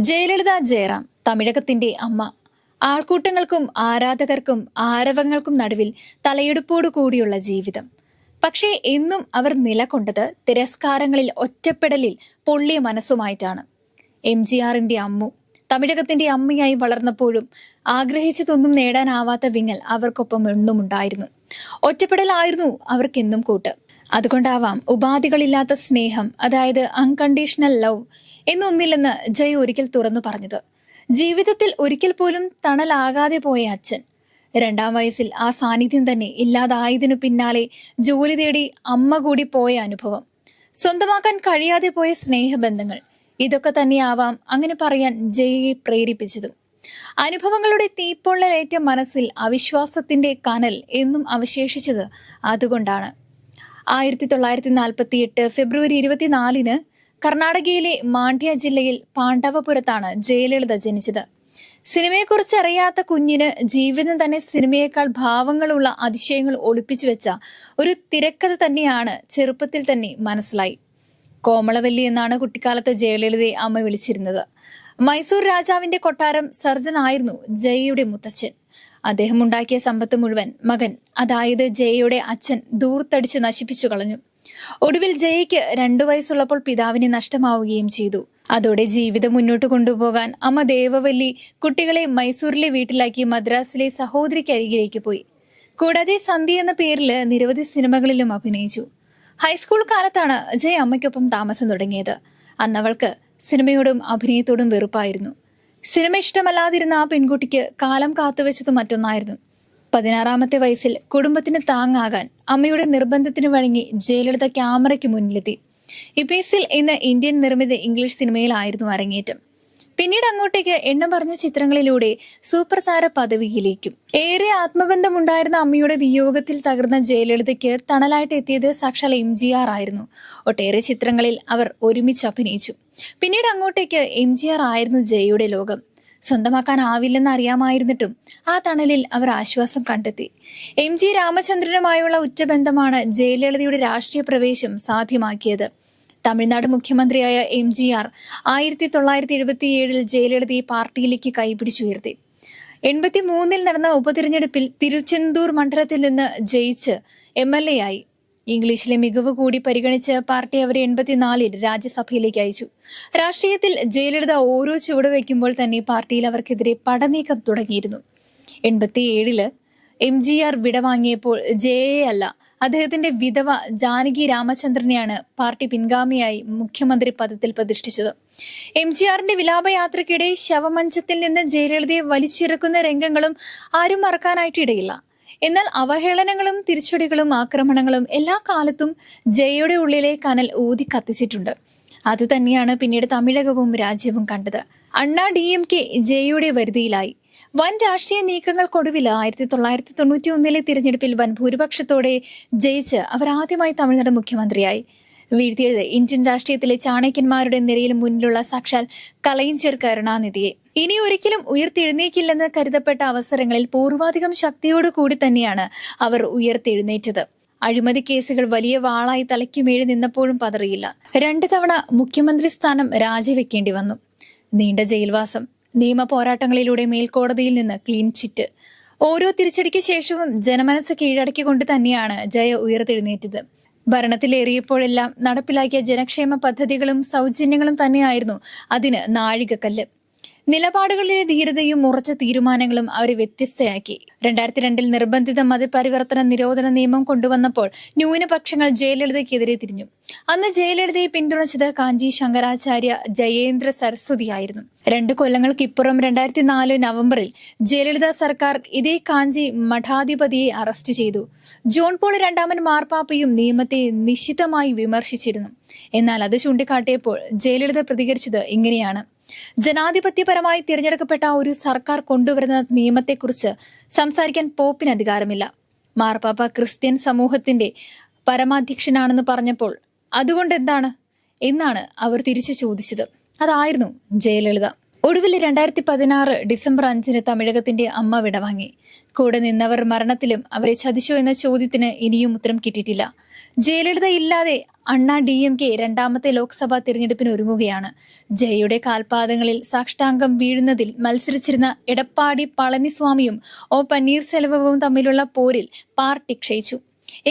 ജയലളിത ജയറാം തമിഴകത്തിന്റെ അമ്മ. ആൾക്കൂട്ടങ്ങൾക്കും ആരാധകർക്കും ആരവങ്ങൾക്കും നടുവിൽ തലയെടുപ്പോടു കൂടിയുള്ള ജീവിതം. പക്ഷേ എന്നും അവർ നിലകൊണ്ടത് തിരസ്കാരങ്ങളിൽ ഒറ്റപ്പെടലിൽ പൊള്ളിയ മനസ്സുമായിട്ടാണ്. എം ജി ആറിന്റെ അമ്മു തമിഴകത്തിന്റെ അമ്മയായി വളർന്നപ്പോഴും ആഗ്രഹിച്ചതൊന്നും നേടാനാവാത്ത വിങ്ങൽ അവർക്കൊപ്പം എന്നും ഉണ്ടായിരുന്നു ഒറ്റപ്പെടലായിരുന്നു അവർക്കെന്നും കൂട്ട്. അതുകൊണ്ടാവാം ഉപാധികളില്ലാത്ത സ്നേഹം അതായത് അൺകണ്ടീഷണൽ ലവ് എന്നൊന്നില്ലെന്ന് ജയ് ഒരിക്കൽ തുറന്നു പറഞ്ഞത്. ജീവിതത്തിൽ ഒരിക്കൽ പോലും തണലാകാതെ പോയ അച്ഛൻ. രണ്ടാം വയസ്സിൽ ആ സാന്നിധ്യം തന്നെ ഇല്ലാതായതിനു പിന്നാലെ ജോലി തേടി അമ്മ കൂടി പോയ അനുഭവം. സ്വന്തമാക്കാൻ കഴിയാതെ പോയ സ്നേഹബന്ധങ്ങൾ. ഇതൊക്കെ തന്നെയാവാം അങ്ങനെ പറയാൻ ജയയെ പ്രേരിപ്പിച്ചതും. അനുഭവങ്ങളുടെ തീപ്പൊള്ളലേറ്റ മനസ്സിൽ അവിശ്വാസത്തിന്റെ കനൽ എന്നും അവശേഷിച്ചത് അതുകൊണ്ടാണ്. ആയിരത്തി തൊള്ളായിരത്തി നാൽപ്പത്തി എട്ട് ഫെബ്രുവരി ഇരുപത്തിനാലിന് കർണാടകയിലെ മാണ്ഡ്യ ജില്ലയിൽ പാണ്ഡവപുരത്താണ് ജയലളിത ജനിച്ചത്. സിനിമയെക്കുറിച്ച് അറിയാത്ത കുഞ്ഞിന് ജീവിതം തന്നെ സിനിമയേക്കാൾ ഭാവങ്ങളുള്ള അതിശയങ്ങൾ ഒളിപ്പിച്ചു വെച്ച ഒരു തിരക്കഥ തന്നെയാണ് ചെറുപ്പത്തിൽ തന്നെ മനസ്സിലായി. കോമളവല്ലി എന്നാണ് കുട്ടിക്കാലത്ത് ജയലളിതയെ അമ്മ വിളിച്ചിരുന്നത്. മൈസൂർ രാജാവിന്റെ കൊട്ടാരം സർജനായിരുന്നു ജയയുടെ മുത്തച്ഛൻ. അദ്ദേഹം ഉണ്ടാക്കിയ സമ്പത്ത് മുഴുവൻ മകൻ അതായത് ജയയുടെ അച്ഛൻ ദൂർത്തടിച്ച് നശിപ്പിച്ചു കളഞ്ഞു. ഒടുവിൽ ജയയ്ക്ക് രണ്ടു വയസ്സുള്ളപ്പോൾ പിതാവിനെ നഷ്ടമാവുകയും ചെയ്തു. അതോടെ ജീവിതം മുന്നോട്ട് കൊണ്ടുപോകാൻ അമ്മ ദേവവല്ലി കുട്ടികളെ മൈസൂരിലെ വീട്ടിലാക്കി മദ്രാസിലെ സഹോദരിക്കരികിലേക്ക് പോയി. കൂടാതെ സന്ധ്യ എന്ന പേരിൽ നിരവധി സിനിമകളിലും അഭിനയിച്ചു. ഹൈസ്കൂൾ കാലത്താണ് ജയ അമ്മയ്ക്കൊപ്പം താമസം തുടങ്ങിയത്. അന്നവൾക്ക് സിനിമയോടും അഭിനയത്തോടും വെറുപ്പായിരുന്നു. സിനിമ ഇഷ്ടമല്ലാതിരുന്ന ആ പെൺകുട്ടിക്ക് കാലം കാത്തുവെച്ചത് മറ്റൊന്നായിരുന്നു. പതിനാറാമത്തെ വയസ്സിൽ കുടുംബത്തിന് താങ്ങാകാൻ അമ്മയുടെ നിർബന്ധത്തിന് വഴങ്ങി ജയലളിത ക്യാമറയ്ക്ക് മുന്നിലെത്തി. ഇബേസിൽ എന്ന ഇന്ത്യൻ നിർമ്മിത ഇംഗ്ലീഷ് സിനിമയിലായിരുന്നു അരങ്ങേറ്റം. പിന്നീട് അങ്ങോട്ടേക്ക് എണ്ണം പറഞ്ഞ ചിത്രങ്ങളിലൂടെ സൂപ്പർ താര പദവിയിലേക്കും. ഏറെ ആത്മബന്ധമുണ്ടായിരുന്ന അമ്മയുടെ വിയോഗത്തിൽ തകർന്ന ജയലളിതയ്ക്ക് തണലായിട്ട് എത്തിയത് സാക്ഷാൽ എം ജി ആർ ആയിരുന്നു. ഒട്ടേറെ ചിത്രങ്ങളിൽ അവർ ഒരുമിച്ച് അഭിനയിച്ചു. പിന്നീട് അങ്ങോട്ടേക്ക് എം ജി ആർ ആയിരുന്നു ജയയുടെ ലോകം. സ്വന്തമാക്കാനാവില്ലെന്ന് അറിയാമായിരുന്നിട്ടും ആ തണലിൽ അവർ ആശ്വാസം കണ്ടെത്തി. എം ജി രാമചന്ദ്രനുമായുള്ള ഉറ്റബന്ധമാണ് ജയലളിതയുടെ രാഷ്ട്രീയ പ്രവേശം സാധ്യമാക്കിയത്. തമിഴ്നാട് മുഖ്യമന്ത്രിയായ എം ജി ആർ ആയിരത്തി തൊള്ളായിരത്തി എഴുപത്തിയേഴിൽ ജയലളിതയെ പാർട്ടിയിലേക്ക് കൈപിടിച്ചുയർത്തി. എൺപത്തി മൂന്നിൽ നടന്ന ഉപതിരഞ്ഞെടുപ്പിൽ തിരുച്ചെന്തൂർ മണ്ഡലത്തിൽ നിന്ന് ജയിച്ച് എം എൽ എ ആയി. ഇംഗ്ലീഷിലെ മികവ് കൂടി പരിഗണിച്ച് പാർട്ടി അവരെ എൺപത്തിനാലിൽ രാജ്യസഭയിലേക്ക് അയച്ചു. രാഷ്ട്രീയത്തിൽ ജയലളിത ഓരോ ചുവട് വയ്ക്കുമ്പോൾ തന്നെ പാർട്ടിയിൽ അവർക്കെതിരെ പടനീക്കം തുടങ്ങിയിരുന്നു. എൺപത്തിയേഴിൽ എം ജി ആർ വിടവാങ്ങിയപ്പോൾ ജയയെ അല്ല അദ്ദേഹത്തിന്റെ വിധവ ജാനകി രാമചന്ദ്രനെയാണ് പാർട്ടി പിൻഗാമിയായി മുഖ്യമന്ത്രി പദത്തിൽ പ്രതിഷ്ഠിച്ചത്. എം ജി ആറിന്റെ വിലാപയാത്രയ്ക്കിടെ ശവമഞ്ചത്തിൽ നിന്ന് ജയലളിതയെ വലിച്ചിറക്കുന്ന രംഗങ്ങളും ആരും മറക്കാനായിട്ടിടയില്ല എന്നാൽ അവഹേളനങ്ങളും തിരിച്ചടികളും ആക്രമണങ്ങളും എല്ലാ കാലത്തും ജയയുടെ ഉള്ളിലെ കനൽ ഊതി കത്തിച്ചിട്ടുണ്ട്. അത് തന്നെയാണ് പിന്നീട് തമിഴകവും രാജ്യവും കണ്ടത്. അണ്ണാ ഡി എം കെ ജയയുടെ വരുതിയിലായി. വൻ രാഷ്ട്രീയ നീക്കങ്ങൾക്കൊടുവിൽ ആയിരത്തി തൊള്ളായിരത്തി തൊണ്ണൂറ്റി ഒന്നിലെ തിരഞ്ഞെടുപ്പിൽ വൻ ഭൂരിപക്ഷത്തോടെ ജയിച്ച് അവർ ആദ്യമായി തമിഴ്നാട് മുഖ്യമന്ത്രിയായി. വീഴ്ത്തിയത് ഇന്ത്യൻ രാഷ്ട്രീയത്തിലെ ചാണക്യന്മാരുടെ നിരയിൽ മുന്നിലുള്ള സാക്ഷാൽ കലയിഞ്ചർ കരുണാനിധിയെ ഇനി ഒരിക്കലും ഉയർത്തെഴുന്നേക്കില്ലെന്ന് കരുതപ്പെട്ട അവസരങ്ങളിൽ പൂർവാധികം ശക്തിയോടുകൂടി തന്നെയാണ് അവർ ഉയർത്തെഴുന്നേറ്റത്. അഴിമതി കേസുകൾ വലിയ വാളായി തലയ്ക്കുമേഴി നിന്നപ്പോഴും പതറിയില്ല. രണ്ടു തവണ മുഖ്യമന്ത്രി സ്ഥാനം രാജിവെക്കേണ്ടി വന്നു. നീണ്ട ജയിൽവാസം നിയമ പോരാട്ടങ്ങളിലൂടെ മേൽക്കോടതിയിൽ നിന്ന് ക്ലീൻ ചിറ്റ്. ഓരോ തിരിച്ചടിക്ക് ശേഷവും ജനമനസ് കീഴടക്കിക്കൊണ്ട് തന്നെയാണ് ജയ ഉയർത്തെഴുന്നേറ്റത്. ഭരണത്തിലേറിയപ്പോഴെല്ലാം നടപ്പിലാക്കിയ ജനക്ഷേമ പദ്ധതികളും സൗജന്യങ്ങളും തന്നെയായിരുന്നു അതിന് നാഴികക്കല്ല്. നിലപാടുകളിലെ ധീരതയും ഉറച്ച തീരുമാനങ്ങളും അവരെ വ്യത്യസ്തയാക്കി. രണ്ടായിരത്തി രണ്ടിൽ നിർബന്ധിത മതപരിവർത്തന നിരോധന നിയമം കൊണ്ടുവന്നപ്പോൾ ന്യൂനപക്ഷങ്ങൾ ജയലളിതയ്ക്കെതിരെ തിരിഞ്ഞു. അന്ന് ജയലളിതയെ പിന്തുണച്ചത് കാഞ്ചി ശങ്കരാചാര്യ ജയേന്ദ്ര സരസ്വതിയായിരുന്നു. രണ്ടു കൊല്ലങ്ങൾക്കിപ്പുറം രണ്ടായിരത്തി നാല് നവംബറിൽ ജയലളിത സർക്കാർ ഇതേ കാഞ്ചി മഠാധിപതിയെ അറസ്റ്റ് ചെയ്തു. ജോൺ പോൾ രണ്ടാമൻ മാർപ്പാപ്പയും നിയമത്തെ നിശിതമായി വിമർശിച്ചിരുന്നു. എന്നാൽ അത് ചൂണ്ടിക്കാട്ടിയപ്പോൾ ജയലളിത പ്രതികരിച്ചത് ഇങ്ങനെയാണ്. ജനാധിപത്യപരമായി തിരഞ്ഞെടുക്കപ്പെട്ട ഒരു സർക്കാർ കൊണ്ടുവരുന്ന നിയമത്തെക്കുറിച്ച് സംസാരിക്കാൻ പോപ്പിന് അധികാരമില്ല. മാർപ്പാപ്പ ക്രിസ്ത്യൻ സമൂഹത്തിന്റെ പരമാധ്യക്ഷനാണെന്ന് പറഞ്ഞപ്പോൾ അതുകൊണ്ട് എന്താണ്? എന്നാണ് അവർ തിരിച്ചു ചോദിച്ചത്. അതായിരുന്നു ജയലളിത. ഒടുവിൽ രണ്ടായിരത്തി പതിനാറ് ഡിസംബർ അഞ്ചിന് തമിഴകത്തിന്റെ അമ്മ വിടവാങ്ങി. കൂടെ നിന്നവർ മരണത്തിലും അവരെ ചതിച്ചു എന്ന ചോദ്യത്തിന് ഇനിയും ഉത്തരം കിട്ടിയിട്ടില്ല. ജയലളിത ഇല്ലാതെ അണ്ണാ ഡി എം കെ രണ്ടാമത്തെ ലോക്സഭാ തിരഞ്ഞെടുപ്പിന് ഒരുങ്ങുകയാണ്. ജയയുടെ കാൽപാദങ്ങളിൽ സാഷ്ടാംഗം വീഴുന്നതിൽ മത്സരിച്ചിരുന്ന എടപ്പാടി പളനിസ്വാമിയും ഒ പന്നീർസെൽവവും തമ്മിലുള്ള പോരിൽ പാർട്ടി ക്ഷയിച്ചു.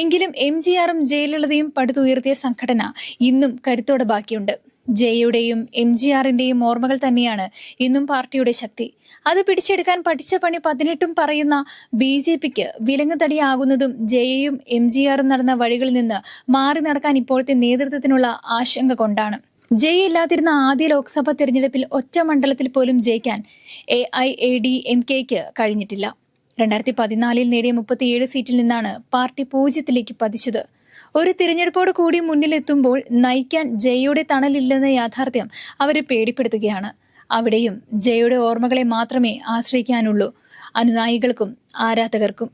എങ്കിലും എം ജി ആറും ജയലളിതയും പടുത്തുയർത്തിയ സംഘടന ഇന്നും കരുത്തോടെ ബാക്കിയുണ്ട്. ജയയുടെയും എം ജി ആറിന്റെയും ഓർമ്മകൾ തന്നെയാണ് ഇന്നും പാർട്ടിയുടെ ശക്തി. അത് പിടിച്ചെടുക്കാൻ പഠിച്ച പണി പതിനെട്ടും പറയുന്ന ബി ജെ പിക്ക് വിലങ്ങുതടിയാകുന്നതും ജയയും എം ജി ആറും നടന്ന വഴികളിൽ നിന്ന് മാറി നടക്കാൻ ഇപ്പോഴത്തെ നേതൃത്വത്തിനുള്ള ആശങ്ക കൊണ്ടാണ്. ജയ് ഇല്ലാതിരുന്ന ആദ്യ ലോക്സഭാ തെരഞ്ഞെടുപ്പിൽ ഒറ്റ മണ്ഡലത്തിൽ പോലും ജയിക്കാൻ A I A D M കെക്ക് കഴിഞ്ഞിട്ടില്ല. രണ്ടായിരത്തി പതിനാലിൽ നേടിയ മുപ്പത്തിയേഴ് സീറ്റിൽ നിന്നാണ് പാർട്ടി പൂജ്യത്തിലേക്ക് പതിച്ചത്. ഒരു തിരഞ്ഞെടുപ്പോട് കൂടി മുന്നിലെത്തുമ്പോൾ നയിക്കാൻ ജയയുടെ തണലില്ലെന്ന യാഥാർത്ഥ്യം അവരെ പേടിപ്പെടുത്തുകയാണ്. അവിടെയും ജയയുടെ ഓർമ്മകളെ മാത്രമേ ആശ്രയിക്കാനുള്ളൂ. അനുനായികൾക്കും ആരാധകർക്കും.